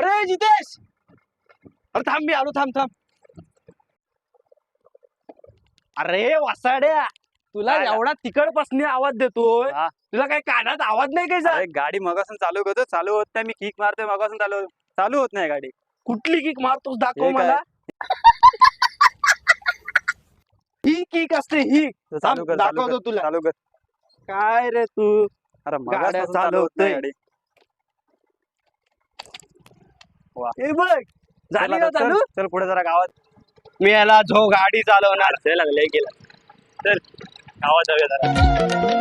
नितेश अरे थांब मी आलो थांब थांब अरे वासाड्या तुला काय झालं? एवढा तिकड पासनी आवाज देतोय हा. तुला काही कानात आवाज नाही काय अरे गाडी मगासून चालू करतो चालू होत नाही मी किक मारतोय मगासून चालू चालू होत नाही गाडी कुठली किक मारतोस दाखव हे काय? मला ही किक असते ही तर चालू कर चालू दाखवतो कर तुला. चालू कर काय रे तू अरे गाड्या मगासून चालू चालू होत नाही. गाडी हे बघ. झाली ना चल? चल पुढे जरा गावात. मी याला झो गाडी चालवणार. लागले गेला चल. गावात जाऊया जरा.